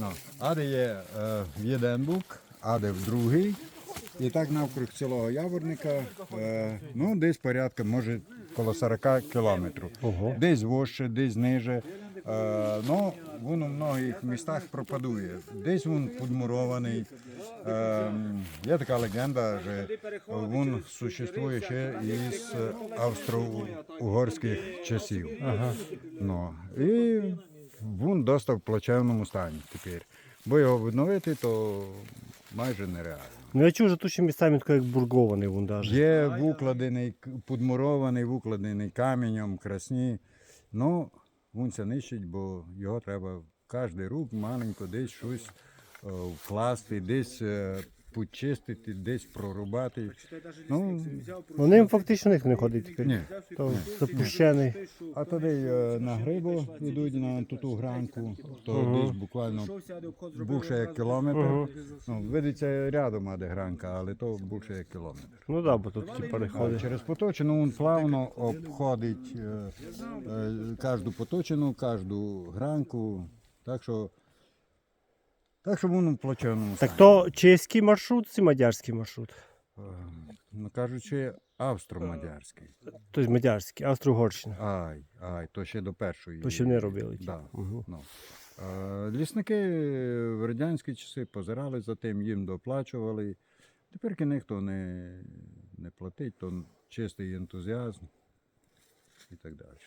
Ну, а є е, в один бук, а де в другий. І так навкруг цілого яворника, е, ну, десь порядка, може, коло 40 кілометрів. Ого. Десь вище, десь ниже. Е, ну, він у многих містах пропадує. Десь він подмурований. Е, є така легенда, що він существує ще із австро-угорських часів. Ага. Ну, і він досить в плачевному стані тепер. Бо його відновити, то майже нереально. Ну я чув, що тут ще місцями як бургований вон даже. Є вукладений, подмурований, вукладений каменем, красні. Ну, він це нищить, бо його треба кожен рук маленько десь щось е, вкласти, десь е, почистити, десь прорубати. Ну, Вони фактично них не ходить тепер. ні. То запущений. А тоді е, на грибу йдуть на ту, ту гранку, то десь буквально більше як кілометр. Ну, видиться рядом, а де гранка, але то більше як кілометр. Ну так, да, бо тут ті А переходи. через поточину він плавно обходить е, е, кожну поточину, кожну гранку. Так що, так що він у плачевному Так то чеський маршрут чи мадярський маршрут? Е, Ну, кажучи, австро-мадярський. Тобто мадярський, Австро-Угорщина. Ай, ай, то ще до першої. То ще не робили ті. Да. Мгм. Ну. Е, Лісники в радянські часи позирали за тим, їм доплачували. Тепер ніхто не, не платить, то чистий ентузіазм і так далі.